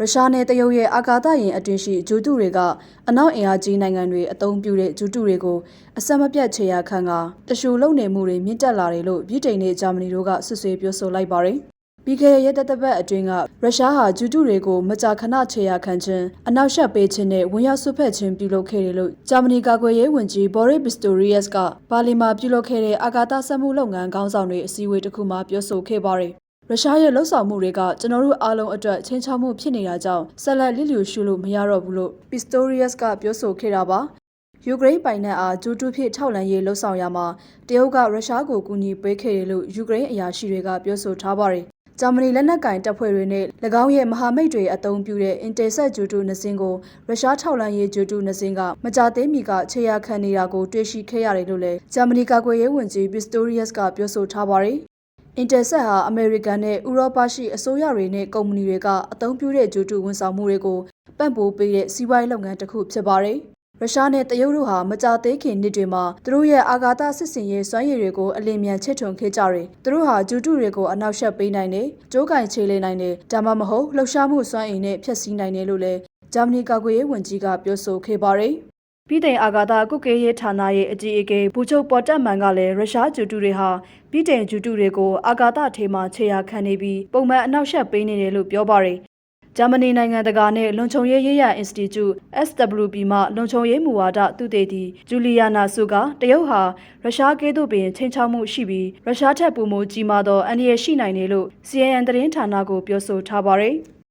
ရုရှားနဲ့တရုတ်ရဲ့အာကာသယာဉ်အတွင်းရှိဂျူတုတွေကအနောက်အင်အားကြီးနိုင်ငံတွေအသုံးပြုတဲ့ဂျူတုတွေကိုအဆက်မပြတ်ခြေရာခံကတရှူလုံနေမှုတွေမြင့်တက်လာတယ်လို့ပြည်တိန်နဲ့ဂျာမနီတို့ကဆွဆွေးပြောဆိုလိုက်ပါတယ်။ပြီးခဲ့တဲ့ရက်သက်သက်ပတ်အတွင်းကရုရှားဟာဂျူတုတွေကိုမကြာခဏခြေရာခံခြင်းအနောက်ရှက်ပေးခြင်းနဲ့ဝင်ရောက်ဆွတ်ဖက်ခြင်းပြုလုပ်ခဲ့တယ်လို့ဂျာမနီကာကွယ်ရေးဝန်ကြီးဘော်ရစ်ဘစ်စတိုရီယက်စ်ကပါလီမာပြုလုပ်ခဲ့တဲ့အာကာသစက်မှုလုပ်ငန်းခေါင်းဆောင်တွေအစည်းအဝေးတစ်ခုမှာပြောဆိုခဲ့ပါတယ်။ ရုရှားရဲ့လှုပ်ဆောင်မှုတွေကကျွန်တော်တို့အားလုံးအတွက်ချင်းချောက်မှုဖြစ်နေတာကြောင့်ဆက်လက်လစ်လျူရှုလို့မရတော့ဘူးလို့ Pistorius ကပြောဆိုခဲ့တာပါ။ယူကရိန်းပိုင်နက်အားဂျူတူဖြစ်ထောက်လန်ရေးလှုပ်ဆောင်ရမှာတရုတ်ကရုရှားကိုကူညီပေးခဲ့တယ်လို့ယူကရိန်းအရာရှိတွေကပြောဆိုထားပါတယ်။ဂျာမနီလက်နက်ကင်တပ်ဖွဲ့တွေနဲ့၎င်းရဲ့မဟာမိတ်တွေအသုံးပြုတဲ့ Intercept ဂျူတူနှစ်စင်းကိုရုရှားထောက်လန်ရေးဂျူတူနှစ်စင်းကမကြသေးမီကခြေရာခံနေတာကိုတွေ့ရှိခဲ့ရတယ်လို့လည်းဂျာမနီကာကွယ်ရေးဝန်ကြီး Pistorius ကပြောဆိုထားပါတယ်။ Intercept ဟာအမေရိကန်နဲ့ဥရောပရှိအစိုးရတွေနဲ့ကုမ္ပဏီတွေကအသုံးပြုတဲ့ဂျူတူဝန်ဆောင်မှုတွေကိုပံ့ပိုးပေးတဲ့စီးပွားရေးလုပ်ငန်းတစ်ခုဖြစ်ပါတယ်။ရုရှားနဲ့တရုတ်တို့ဟာမကြသေးခင်နှစ်တွေမှာသူတို့ရဲ့အာဂါသစစ်စင်ရေးစွမ်းရည်တွေကိုအလင်းမြန်ချစ်ထွန်ခဲ့ကြတယ်။သူတို့ဟာဂျူတူတွေကိုအနောက်ရှက်ပေးနိုင်တယ်၊ကျိုးကင်ချေလေးနိုင်တယ်၊ဒါမှမဟုတ်လှုပ်ရှားမှုစွမ်းအင်နဲ့ဖျက်ဆီးနိုင်တယ်လို့လည်းဂျာမနီကာကွယ်ရေးဝန်ကြီးကပြောဆိုခဲ့ပါတယ်။ ပြည်တိုင်အာဂါသကုတ်ကေးရေးဌာနရဲ့အကြီးအကဲဘူချုပ်ပေါ်တက်မန်ကလည်းရုရှားဂျူတူတွေဟာပြည်တိုင်ဂျူတူတွေကိုအာဂါသထေမှာခြေရာခံနေပြီးပုံမှန်အနောက်ရှက်ပေးနေတယ်လို့ပြောပါတယ်။ဂျာမနီနိုင်ငံတကာနဲ့လွန်ချုံရေးရေးရအင်စတီကျု SWP မှလွန်ချုံရေးမူဝါဒသုတေသီဂျူလီယာနာဆုကတရုတ်ဟာရုရှားကဲ့သို့ပင်ချိန်ချောက်မှုရှိပြီးရုရှားထက်ပိုမိုကြီးမားသောအန္တရာယ်ရှိနိုင်တယ်လို့ CNN သတင်းဌာနကိုပြောဆိုထားပါတယ်။